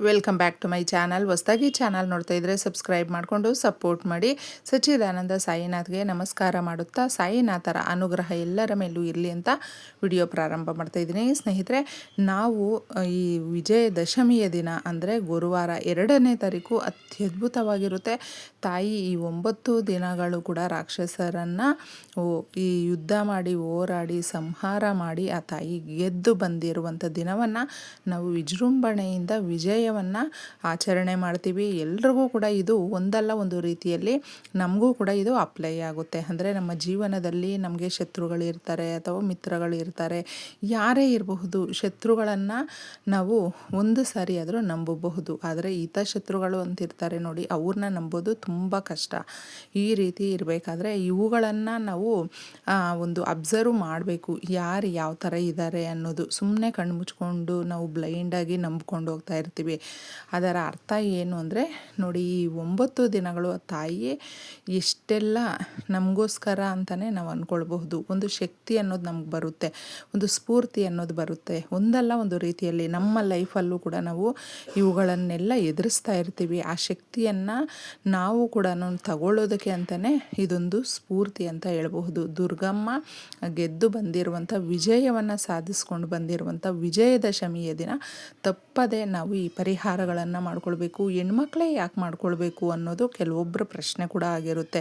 Welcome back to my channel ಹೊಸದಾಗಿ channel ನೋಡ್ತಾ ಇದ್ದರೆ ಸಬ್ಸ್ಕ್ರೈಬ್ ಮಾಡಿಕೊಂಡು ಸಪೋರ್ಟ್ ಮಾಡಿ. ಸಚ್ಚಿದಾನಂದ ಸಾಯಿನಾಥ್ಗೆ ನಮಸ್ಕಾರ ಮಾಡುತ್ತಾ, ಸಾಯಿನಾಥರ ಅನುಗ್ರಹ ಎಲ್ಲರ ಮೇಲೂ ಇರಲಿ ಅಂತ ವಿಡಿಯೋ ಪ್ರಾರಂಭ ಮಾಡ್ತಾ ಇದ್ದೀನಿ. ಸ್ನೇಹಿತರೆ, ನಾವು ಈ ವಿಜಯದಶಮಿಯ ದಿನ ಅಂದರೆ ಗುರುವಾರ ಎರಡನೇ ತಾರೀಕು ಅತ್ಯದ್ಭುತವಾಗಿರುತ್ತೆ. ತಾಯಿ ಈ ಒಂಬತ್ತು ದಿನಗಳು ಕೂಡ ರಾಕ್ಷಸರನ್ನು ಈ ಯುದ್ಧ ಮಾಡಿ, ಹೋರಾಡಿ, ಸಂಹಾರ ಮಾಡಿ ಆ ತಾಯಿ ಗೆದ್ದು ಬಂದಿರುವಂಥ ದಿನವನ್ನು ನಾವು ವಿಜೃಂಭಣೆಯಿಂದ ವಿಜಯ ವಿಜಯವನ್ನು ಆಚರಣೆ ಮಾಡ್ತೀವಿ. ಎಲ್ರಿಗೂ ಕೂಡ ಇದು ಒಂದಲ್ಲ ಒಂದು ರೀತಿಯಲ್ಲಿ ನಮಗೂ ಕೂಡ ಇದು ಅಪ್ಲೈ ಆಗುತ್ತೆ. ಅಂದರೆ ನಮ್ಮ ಜೀವನದಲ್ಲಿ ನಮಗೆ ಶತ್ರುಗಳಿರ್ತಾರೆ ಅಥವಾ ಮಿತ್ರಗಳಿರ್ತಾರೆ ಯಾರೇ ಇರಬಹುದು, ಶತ್ರುಗಳನ್ನು ನಾವು ಒಂದು ಸಾರಿ ಆದರೂ ನಂಬಬಹುದು. ಆದರೆ ಶತ್ರುಗಳು ಅಂತಿರ್ತಾರೆ ನೋಡಿ ಅವ್ರನ್ನ ನಂಬೋದು ತುಂಬ ಕಷ್ಟ. ಈ ರೀತಿ ಇರಬೇಕಾದ್ರೆ ಇವುಗಳನ್ನು ನಾವು ಒಂದು ಅಬ್ಸರ್ವ್ ಮಾಡಬೇಕು. ಯಾರು ಯಾವ ಥರ ಇದ್ದಾರೆ ಅನ್ನೋದು. ಸುಮ್ಮನೆ ಕಣ್ಣು ಮುಚ್ಕೊಂಡು ನಾವು ಬ್ಲೈಂಡಾಗಿ ನಂಬ್ಕೊಂಡು ಹೋಗ್ತಾ ಇರ್ತೀವಿ. ಅದರ ಅರ್ಥ ಏನು ಅಂದರೆ, ನೋಡಿ ಈ ಒಂಬತ್ತು ದಿನಗಳು ತಾಯಿ ಎಷ್ಟೆಲ್ಲ ನಮಗೋಸ್ಕರ ಅಂತಲೇ ನಾವು ಅಂದ್ಕೊಳ್ಬಹುದು ಒಂದು ಶಕ್ತಿ ಅನ್ನೋದು ನಮ್ಗೆ ಬರುತ್ತೆ, ಒಂದು ಸ್ಫೂರ್ತಿ ಅನ್ನೋದು ಬರುತ್ತೆ. ಒಂದಲ್ಲ ಒಂದು ರೀತಿಯಲ್ಲಿ ನಮ್ಮ ಲೈಫಲ್ಲೂ ಕೂಡ ನಾವು ಇವುಗಳನ್ನೆಲ್ಲ ಎದುರಿಸ್ತಾ ಇರ್ತೀವಿ. ಆ ಶಕ್ತಿಯನ್ನು ನಾವು ಕೂಡ ತಗೊಳ್ಳೋದಕ್ಕೆ ಅಂತಲೇ ಇದೊಂದು ಸ್ಫೂರ್ತಿ ಅಂತ ಹೇಳಬಹುದು. ದುರ್ಗಮ್ಮ ಗೆದ್ದು ಬಂದಿರುವಂಥ ವಿಜಯವನ್ನು ಸಾಧಿಸ್ಕೊಂಡು ಬಂದಿರುವಂಥ ವಿಜಯದಶಮಿಯ ದಿನ ತಪ್ಪದೆ ನಾವು ಈ ಪರಿಹಾರಗಳನ್ನು ಮಾಡ್ಕೊಳ್ಬೇಕು, ಹೆಣ್ಮಕ್ಳೇ ಯಾಕೆ ಮಾಡ್ಕೊಳ್ಬೇಕು ಅನ್ನೋದು ಕೆಲವೊಬ್ಬರ ಪ್ರಶ್ನೆ ಕೂಡ ಆಗಿರುತ್ತೆ.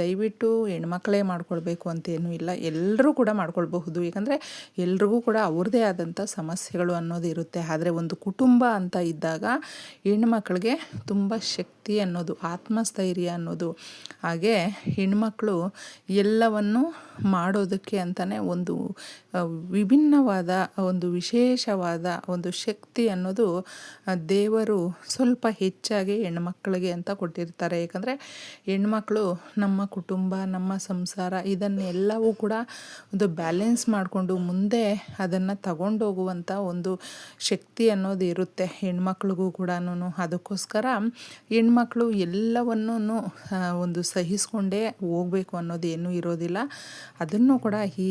ದಯವಿಟ್ಟು ಹೆಣ್ಮಕ್ಳೇ ಮಾಡ್ಕೊಳ್ಬೇಕು ಅಂತೇನೂ ಇಲ್ಲ ಎಲ್ಲರೂ ಕೂಡ ಮಾಡ್ಕೊಳ್ಬಹುದು. ಯಾಕಂದರೆ ಎಲ್ರಿಗೂ ಕೂಡ ಅವ್ರದ್ದೇ ಆದಂಥ ಸಮಸ್ಯೆಗಳು ಅನ್ನೋದು ಇರುತ್ತೆ. ಆದರೆ ಒಂದು ಕುಟುಂಬ ಅಂತ ಇದ್ದಾಗ ಹೆಣ್ಮಕ್ಳಿಗೆ ತುಂಬ ಶಕ್ತಿ ಅನ್ನೋದು, ಆತ್ಮಸ್ಥೈರ್ಯ ಅನ್ನೋದು. ಹಾಗೆ ಹೆಣ್ಮಕ್ಳು ಎಲ್ಲವನ್ನು ಮಾಡೋದಕ್ಕೆ ಅಂತಲೇ ಒಂದು ವಿಭಿನ್ನವಾದ ಒಂದು ವಿಶೇಷವಾದ ಒಂದು ಶಕ್ತಿ ಅನ್ನೋದು ದೇವರು ಸ್ವಲ್ಪ ಹೆಚ್ಚಾಗಿ ಹೆಣ್ಮಕ್ಳಿಗೆ ಅಂತ ಕೊಟ್ಟಿರ್ತಾರೆ. ಏಕೆಂದರೆ ಹೆಣ್ಮಕ್ಳು ನಮ್ಮ ಕುಟುಂಬ, ನಮ್ಮ ಸಂಸಾರ ಇದನ್ನೆಲ್ಲವೂ ಕೂಡ ಒಂದು ಬ್ಯಾಲೆನ್ಸ್ ಮಾಡಿಕೊಂಡು ಮುಂದೆ ಅದನ್ನು ತಗೊಂಡೋಗುವಂಥ ಒಂದು ಶಕ್ತಿ ಅನ್ನೋದು ಇರುತ್ತೆ ಹೆಣ್ಮಕ್ಳಿಗೂ ಕೂಡ ಅದಕ್ಕೋಸ್ಕರ ಹೆಣ್ಮಕ್ಳು ಎಲ್ಲವನ್ನೂ ಒಂದು ಸಹಿಸ್ಕೊಂಡೇ ಹೋಗಬೇಕು ಅನ್ನೋದು ಏನೂ ಇರೋದಿಲ್ಲ. ಅದನ್ನು ಕೂಡ ಈ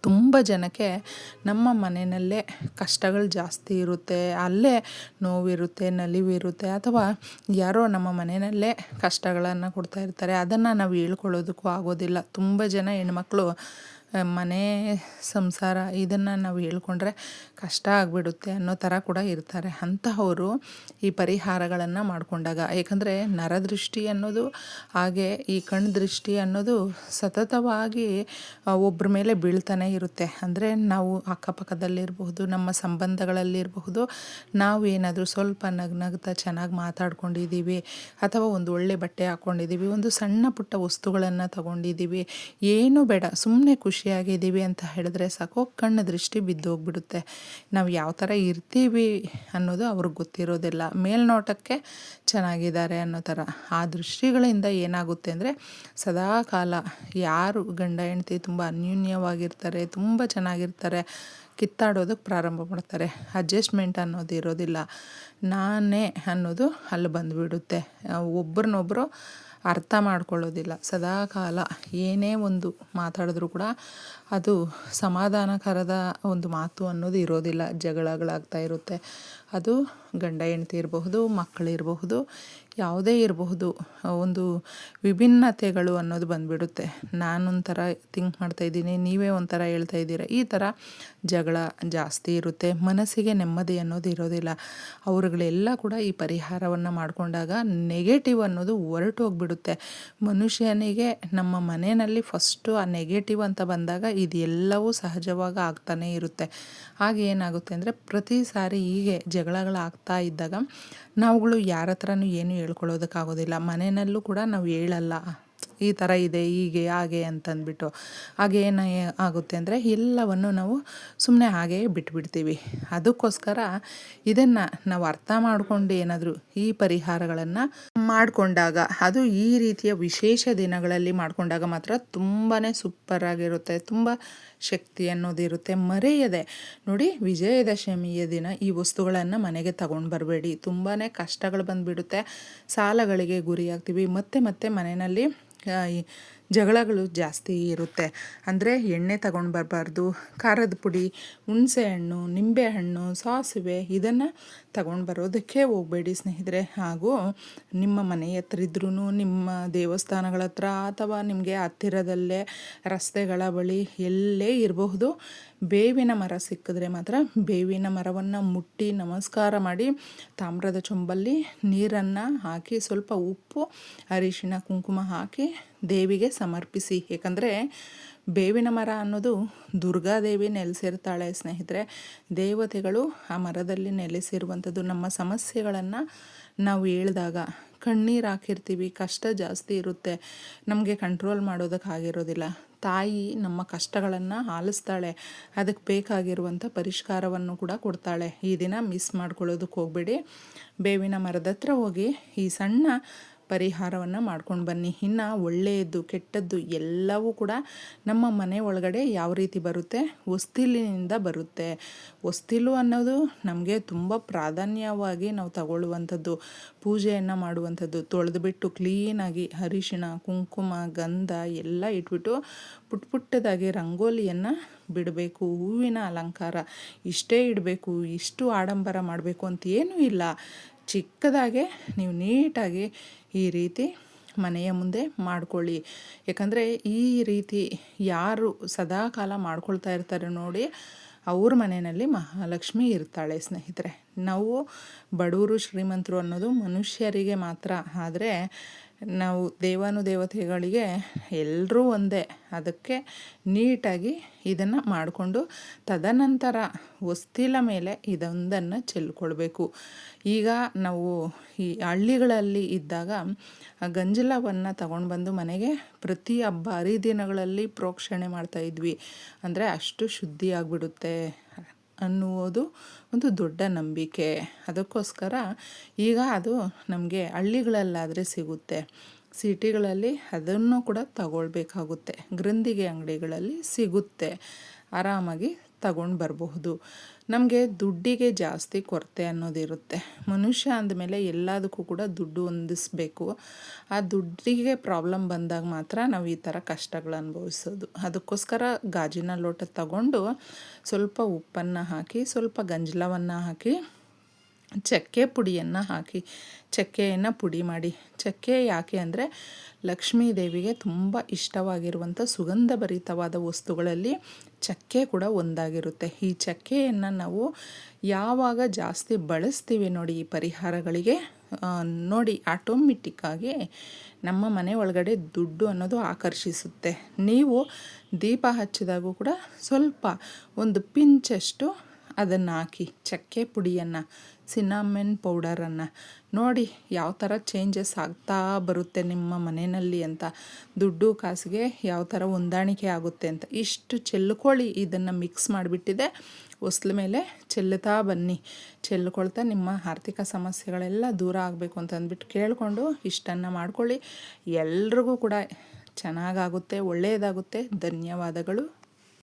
ತುಂಬ ಜನಕ್ಕೆ ನಮ್ಮ ಮನೆಯಲ್ಲೇ ಕಷ್ಟಗಳು ಜಾಸ್ತಿ ಇರುತ್ತೆ. ಅಲ್ಲೇ ನೋವಿರುತ್ತೆ, ನಲಿವಿರುತ್ತೆ ಅಥವಾ ಯಾರೋ ನಮ್ಮ ಮನೆಯಲ್ಲೇ ಕಷ್ಟಗಳನ್ನು ಕೊಡ್ತಾ ಇರ್ತಾರೆ. ಅದನ್ನು ನಾವು ಹೇಳ್ಕೊಳ್ಳೋದಕ್ಕೂ ಆಗೋದಿಲ್ಲ. ತುಂಬ ಜನ ಹೆಣ್ಮಕ್ಳು ಮನೆ ಸಂಸಾರ ಇದನ್ನು ನಾವು ಹೇಳ್ಕೊಂಡ್ರೆ ಕಷ್ಟ ಆಗಿಬಿಡುತ್ತೆ ಅನ್ನೋ ಥರ ಕೂಡ ಇರ್ತಾರೆ. ಅಂತಹವರು ಈ ಪರಿಹಾರಗಳನ್ನು ಮಾಡಿಕೊಂಡಾಗ. ಏಕೆಂದರೆ ನರದೃಷ್ಟಿ ಅನ್ನೋದು, ಹಾಗೆ ಈ ಕಣ್ಣು ದೃಷ್ಟಿ ಅನ್ನೋದು ಸತತವಾಗಿ ಒಬ್ಬರ ಮೇಲೆ ಬೀಳ್ತಾನೆ ಇರುತ್ತೆ. ಅಂದರೆ ನಾವು ಅಕ್ಕಪಕ್ಕದಲ್ಲಿರಬಹುದು, ನಮ್ಮ ಸಂಬಂಧಗಳಲ್ಲಿರಬಹುದು, ನಾವು ಏನಾದರೂ ಸ್ವಲ್ಪ ನಗ್ನಗ್ತಾ ಚೆನ್ನಾಗಿ ಮಾತಾಡ್ಕೊಂಡಿದ್ದೀವಿ ಅಥವಾ ಒಂದು ಒಳ್ಳೆ ಬಟ್ಟೆ ಹಾಕ್ಕೊಂಡಿದ್ದೀವಿ ಒಂದು ಸಣ್ಣ ಪುಟ್ಟ ವಸ್ತುಗಳನ್ನು ತಗೊಂಡಿದ್ದೀವಿ ಏನು ಬೇಡ ಸುಮ್ಮನೆ ಖುಷಿಯಾಗಿದ್ದೀವಿ ಅಂತ ಹೇಳಿದ್ರೆ ಸಾಕು, ಕಣ್ಣು ದೃಷ್ಟಿ ಬಿದ್ದು ಹೋಗ್ಬಿಡುತ್ತೆ ನಾವು ಯಾವ ಥರ ಇರ್ತೀವಿ ಅನ್ನೋದು ಅವ್ರಿಗೆ ಗೊತ್ತಿರೋದಿಲ್ಲ. ಮೇಲ್ನೋಟಕ್ಕೆ ಚೆನ್ನಾಗಿದ್ದಾರೆ ಅನ್ನೋ ಥರ ಆ ದೃಷ್ಟಿಗಳಿಂದ ಏನಾಗುತ್ತೆ ಅಂದರೆ ಸದಾ ಕಾಲ ಯಾರು ಗಂಡ, ಹೆಂಡತಿ ತುಂಬ ಅನ್ಯೂನ್ಯವಾಗಿರ್ತಾರೆ, ತುಂಬ ಚೆನ್ನಾಗಿರ್ತಾರೆ, ಕಿತ್ತಾಡೋದಕ್ಕೆ ಪ್ರಾರಂಭ ಮಾಡ್ತಾರೆ. ಅಡ್ಜಸ್ಟ್ಮೆಂಟ್ ಅನ್ನೋದು ಇರೋದಿಲ್ಲ. ನಾನೇ ಅನ್ನೋದು ಅಲ್ಲಿ ಬಂದುಬಿಡುತ್ತೆ. ಒಬ್ರನ್ನೊಬ್ಬರು ಅರ್ಥ ಮಾಡ್ಕೊಳ್ಳೋದಿಲ್ಲ. ಸದಾಕಾಲ ಏನೇ ಒಂದು ಮಾತಾಡಿದ್ರು ಕೂಡ ಅದು ಸಮಾಧಾನಕರದ ಒಂದು ಮಾತು ಅನ್ನೋದು ಇರೋದಿಲ್ಲ. ಜಗಳಗಳಾಗ್ತಾ ಇರುತ್ತೆ. ಅದು ಗಂಡ ಹೆಂಡತಿ ಇರಬಹುದು ಮಕ್ಕಳಿರಬಹುದು ಯಾವುದೇ ಇರಬಹುದು, ಒಂದು ವಿಭಿನ್ನತೆಗಳು ಅನ್ನೋದು ಬಂದುಬಿಡುತ್ತೆ. ನಾನೊಂಥರ ಥಿಂಕ್ ಮಾಡ್ತಾಯಿದ್ದೀನಿ ನೀವೇ ಒಂಥರ ಹೇಳ್ತಾ ಇದ್ದೀರ? ಈ ಥರ ಜಗಳ ಜಾಸ್ತಿ ಇರುತ್ತೆ. ಮನಸ್ಸಿಗೆ ನೆಮ್ಮದಿ ಅನ್ನೋದು ಇರೋದಿಲ್ಲ. ಅವರುಗಳೆಲ್ಲ ಕೂಡ ಈ ಪರಿಹಾರವನ್ನು ಮಾಡಿಕೊಂಡಾಗ ನೆಗೆಟಿವ್ ಅನ್ನೋದು ಹೊರಟೋಗ್ಬಿಡುತ್ತೆ. ಮನುಷ್ಯನಿಗೆ ನಮ್ಮ ಮನೆಯಲ್ಲಿ ಫಸ್ಟು ಆ ನೆಗೆಟಿವ್ ಅಂತ ಬಂದಾಗ ಇದೆಲ್ಲವೂ ಸಹಜವಾಗಿ ಆಗ್ತಾನೇ ಇರುತ್ತೆ. ಹಾಗೆ ಏನಾಗುತ್ತೆ ಅಂದರೆ ಪ್ರತಿ ಸಾರಿ ಹೀಗೆ ಜಗಳಗಳಾಗ್ತಾ ಇದ್ದಾಗ ನಾವುಗಳು ಯಾರ ಹತ್ರನೂ ಏನು ಹೇಳ್ಕೊಳ್ಳೋದಕ್ಕಾಗೋದಿಲ್ಲ. ಮನೆಯಲ್ಲೂ ಕೂಡ ನಾವು ಹೇಳಲ್ಲ. ಈ ಥರ ಇದೆ, ಹೀಗೆ, ಹಾಗೆ ಅಂತಂದ್ಬಿಟ್ಟು. ಹಾಗೆ ಏನು ಆಗುತ್ತೆ ಅಂದರೆ ಎಲ್ಲವನ್ನು ನಾವು ಸುಮ್ಮನೆ ಹಾಗೆ ಬಿಟ್ಬಿಡ್ತೀವಿ. ಅದಕ್ಕೋಸ್ಕರ ಇದನ್ನು ನಾವು ಅರ್ಥ ಮಾಡಿಕೊಂಡು ಏನಾದರೂ ಈ ಪರಿಹಾರಗಳನ್ನು ಮಾಡಿಕೊಂಡಾಗ, ಅದು ಈ ರೀತಿಯ ವಿಶೇಷ ದಿನಗಳಲ್ಲಿ ಮಾಡಿಕೊಂಡಾಗ ಮಾತ್ರ ತುಂಬಾ ಸೂಪರಾಗಿರುತ್ತೆ ತುಂಬ ಶಕ್ತಿ ಅನ್ನೋದಿರುತ್ತೆ ಮರೆಯದೆ, ನೋಡಿ ವಿಜಯದಶಮಿಯ ದಿನ ಈ ವಸ್ತುಗಳನ್ನು ಮನೆಗೆ ತಗೊಂಡು ಬರಬೇಡಿ. ತುಂಬಾ ಕಷ್ಟಗಳು ಬಂದುಬಿಡುತ್ತೆ. ಸಾಲಗಳಿಗೆ ಗುರಿಯಾಗ್ತೀವಿ. ಮತ್ತೆ ಮತ್ತೆ ಮನೆಯಲ್ಲಿ ಜಗಳಗಳು ಜಾಸ್ತಿ ಇರುತ್ತೆ. ಅಂದರೆ ಎಣ್ಣೆ ತಗೊಂಡು ಬರಬಾರ್ದು, ಖಾರದ ಪುಡಿ, ಹುಣಸೆ ಹಣ್ಣು, ನಿಂಬೆ ಹಣ್ಣು, ಸಾಸಿವೆ ಇದನ್ನು ತಗೊಂಡು ಬರೋದಕ್ಕೆ ಹೋಗಬೇಡಿ ಸ್ನೇಹಿತರೆ. ಹಾಗೂ ನಿಮ್ಮ ಮನೆ ಹತ್ರ ಇದ್ರೂ ನಿಮ್ಮ ದೇವಸ್ಥಾನಗಳ ಹತ್ರ ಅಥವಾ ನಿಮಗೆ ಹತ್ತಿರದಲ್ಲೇ ರಸ್ತೆಗಳ ಬಳಿ ಎಲ್ಲೇ ಇರಬಹುದು. ಬೇವಿನ ಮರ ಸಿಕ್ಕಿದ್ರೆ ಮಾತ್ರ ಬೇವಿನ ಮರವನ್ನು ಮುಟ್ಟಿ ನಮಸ್ಕಾರ ಮಾಡಿ ತಾಮ್ರದ ಚೊಂಬಲ್ಲಿ ನೀರನ್ನು ಹಾಕಿ ಸ್ವಲ್ಪ ಉಪ್ಪು ಅರಿಶಿನ ಕುಂಕುಮ ಹಾಕಿ ದೇವಿಗೆ ಸಮರ್ಪಿಸಿ. ಏಕೆಂದರೆ ಬೇವಿನ ಮರ ಅನ್ನೋದು ದುರ್ಗಾದೇವಿ ನೆಲೆಸಿರ್ತಾಳೆ ಸ್ನೇಹಿತರೆ. ದೇವತೆಗಳು ಆ ಮರದಲ್ಲಿ ನೆಲೆಸಿರುವಂಥದ್ದು, ನಮ್ಮ ಸಮಸ್ಯೆಗಳನ್ನು ನಾವು ಹೇಳಿದಾಗ ಕಣ್ಣೀರು ಹಾಕಿರ್ತೀವಿ, ಕಷ್ಟ ಜಾಸ್ತಿ ಇರುತ್ತೆ, ನಮಗೆ ಕಂಟ್ರೋಲ್ ಮಾಡೋದಕ್ಕಾಗಿರೋದಿಲ್ಲ. ತಾಯಿ ನಮ್ಮ ಕಷ್ಟಗಳನ್ನು ಆಲಿಸ್ತಾಳೆ. ಅದಕ್ಕೆ ಬೇಕಾಗಿರುವಂಥ ಪರಿಷ್ಕಾರವನ್ನು ಕೂಡ ಕೊಡ್ತಾಳೆ. ಈ ದಿನ ಮಿಸ್ ಮಾಡ್ಕೊಳ್ಳೋದಕ್ಕೆ ಹೋಗಬೇಡಿ. ಬೇವಿನ ಮರದ ಹತ್ರ ಹೋಗಿ ಈ ಸಣ್ಣ ಪರಿಹಾರವನ್ನು ಮಾಡ್ಕೊಂಡು ಬನ್ನಿ. ಇನ್ನು ಒಳ್ಳೆಯದು ಕೆಟ್ಟದ್ದು ಎಲ್ಲವೂ ಕೂಡ ನಮ್ಮ ಮನೆ ಒಳಗಡೆ ಯಾವ ರೀತಿ ಬರುತ್ತೆ? ಹೊಸ್ತಿಲಿನಿಂದ ಬರುತ್ತೆ. ಹೊಸ್ತಿಲು ಅನ್ನೋದು ನಮಗೆ ತುಂಬ ಪ್ರಾಧಾನ್ಯವಾಗಿ ನಾವು ತಗೊಳ್ಳುವಂಥದ್ದು, ಪೂಜೆಯನ್ನು ಮಾಡುವಂಥದ್ದು. ತೊಳೆದುಬಿಟ್ಟು ಕ್ಲೀನಾಗಿ ಅರಿಶಿಣ, ಕುಂಕುಮ, ಗಂಧ ಎಲ್ಲ ಇಟ್ಬಿಟ್ಟು ಪುಟ್ ಪುಟ್ಟದಾಗಿ ರಂಗೋಲಿಯನ್ನು ಬಿಡಬೇಕು. ಹೂವಿನ ಅಲಂಕಾರ ಇಷ್ಟೇ ಇಡಬೇಕು. ಇಷ್ಟು ಆಡಂಬರ ಮಾಡಬೇಕು ಅಂತ ಏನೂ ಇಲ್ಲ. ಚಿಕ್ಕದಾಗೆ ನೀವು ನೀಟಾಗಿ ಈ ರೀತಿ ಮನೆಯ ಮುಂದೆ ಮಾಡ್ಕೊಳ್ಳಿ. ಯಾಕಂದರೆ ಈ ರೀತಿ ಯಾರು ಸದಾಕಾಲ ಮಾಡ್ಕೊಳ್ತಾ ಇರ್ತಾರೆ ನೋಡಿ, ಅವ್ರ ಮನೆಯಲ್ಲಿ ಮಹಾಲಕ್ಷ್ಮಿ ಇರ್ತಾಳೆ ಸ್ನೇಹಿತರೆ. ನಾವು ಬಡವರು ಶ್ರೀಮಂತರು ಅನ್ನೋದು ಮನುಷ್ಯರಿಗೆ ಮಾತ್ರ. ಆದರೆ ನಾವು ದೇವಾನು ದೇವತೆಗಳಿಗೆ ಎಲ್ಲರೂ ಒಂದೇ. ಅದಕ್ಕೆ ನೀಟಾಗಿ ಇದನ್ನು ಮಾಡಿಕೊಂಡು ತದನಂತರ ಹೊಸ್ತಿಲ ಮೇಲೆ ಇದೊಂದನ್ನು ಚೆಲ್ಕೊಳ್ಬೇಕು. ಈಗ ನಾವು ಈ ಹಳ್ಳಿಗಳಲ್ಲಿ ಇದ್ದಾಗ ಗಂಜಲವನ್ನು ತಗೊಂಡು ಬಂದು ಮನೆಗೆ ಪ್ರತಿ ಹಬ್ಬ ಹರಿದಿನಗಳಲ್ಲಿ ಪ್ರೋಕ್ಷಣೆ ಮಾಡ್ತಾಯಿದ್ವಿ ಅಂದರೆ ಅಷ್ಟು ಶುದ್ಧಿ ಆಗಿಬಿಡುತ್ತೆ ಅನ್ನುವುದು ಒಂದು ದೊಡ್ಡ ನಂಬಿಕೆ. ಅದಕ್ಕೋಸ್ಕರ ಈಗ ಅದು ನಮಗೆ ಹಳ್ಳಿಗಳಲ್ಲಾದರೆ ಸಿಗುತ್ತೆ. ಸಿಟಿಗಳಲ್ಲಿ ಅದನ್ನು ಕೂಡ ತಗೊಳ್ಬೇಕಾಗುತ್ತೆ. ಗ್ರಂಥಿಗೆ ಅಂಗಡಿಗಳಲ್ಲಿ ಸಿಗುತ್ತೆ. ಆರಾಮಾಗಿ ತಗೊಂಡು ಬರಬಹುದು. ನಮಗೆ ದುಡ್ಡಿಗೆ ಜಾಸ್ತಿ ಕೊರತೆ ಅನ್ನೋದಿರುತ್ತೆ. ಮನುಷ್ಯ ಅಂದಮೇಲೆ ಎಲ್ಲದಕ್ಕೂ ಕೂಡ ದುಡ್ಡು ಹೊಂದಿಸ್ಬೇಕು. ಆ ದುಡ್ಡಿಗೆ ಪ್ರಾಬ್ಲಮ್ ಬಂದಾಗ ಮಾತ್ರ ನಾವು ಈ ಥರ ಕಷ್ಟಗಳು ಅನುಭವಿಸೋದು. ಅದಕ್ಕೋಸ್ಕರ ಗಾಜಿನ ಲೋಟ ತಗೊಂಡು ಸ್ವಲ್ಪ ಉಪ್ಪನ್ನು ಹಾಕಿ, ಸ್ವಲ್ಪ ಗಂಜಲವನ್ನು ಹಾಕಿ ಚಕ್ಕೆ ಪುಡಿಯನ್ನು ಹಾಕಿ, ಚಕ್ಕೆಯನ್ನು ಪುಡಿ ಮಾಡಿ. ಚಕ್ಕೆ ಯಾಕೆ ಅಂದರೆ ಲಕ್ಷ್ಮೀ ದೇವಿಗೆ ತುಂಬ ಇಷ್ಟವಾಗಿರುವಂಥ ಸುಗಂಧ ಭರಿತವಾದ ವಸ್ತುಗಳಲ್ಲಿ ಚಕ್ಕೆ ಕೂಡ ಒಂದಾಗಿರುತ್ತೆ. ಈ ಚಕ್ಕೆಯನ್ನು ನಾವು ಯಾವಾಗ ಜಾಸ್ತಿ ಬಳಸ್ತೀವಿ ನೋಡಿ ಈ ಪರಿಹಾರಗಳಿಗೆ ನೋಡಿ ಆಟೋಮೆಟಿಕ್ಕಾಗಿ ನಮ್ಮ ಮನೆ ಒಳಗಡೆ ದುಡ್ಡು ಅನ್ನೋದು ಆಕರ್ಷಿಸುತ್ತೆ. ನೀವು ದೀಪ ಹಚ್ಚಿದಾಗೂ ಕೂಡ ಸ್ವಲ್ಪ ಒಂದು ಪಿಂಚಷ್ಟು ಅದನ್ನು ಹಾಕಿ ಚಕ್ಕೆ ಪುಡಿಯನ್ನು ಸಿನಾಮೆನ್ ಪೌಡರನ್ನು ನೋಡಿ ಯಾವ ಥರ ಚೇಂಜಸ್ ಆಗ್ತಾ ಬರುತ್ತೆ ನಿಮ್ಮ ಮನೆಯಲ್ಲಿ ಅಂತ. ದುಡ್ಡು ಕಾಸಿಗೆ ಯಾವ ಥರ ಹೊಂದಾಣಿಕೆ ಆಗುತ್ತೆ ಅಂತ. ಇಷ್ಟು ಚೆಲ್ಕೊಳ್ಳಿ ಇದನ್ನು ಮಿಕ್ಸ್ ಮಾಡಿಬಿಟ್ಟಿದೆ. ಹೊಸ್ಲ ಮೇಲೆ ಚೆಲ್ಲುತ್ತಾ ಬನ್ನಿ. ಚೆಲ್ಕೊಳ್ತಾ ನಿಮ್ಮ ಆರ್ಥಿಕ ಸಮಸ್ಯೆಗಳೆಲ್ಲ ದೂರ ಆಗಬೇಕು ಅಂತ ಅಂದ್ಬಿಟ್ಟು ಕೇಳಿಕೊಂಡು ಇಷ್ಟನ್ನು ಮಾಡ್ಕೊಳ್ಳಿ. ಎಲ್ರಿಗೂ ಕೂಡ ಚೆನ್ನಾಗಾಗುತ್ತೆ ಒಳ್ಳೆಯದಾಗುತ್ತೆ ಧನ್ಯವಾದಗಳು.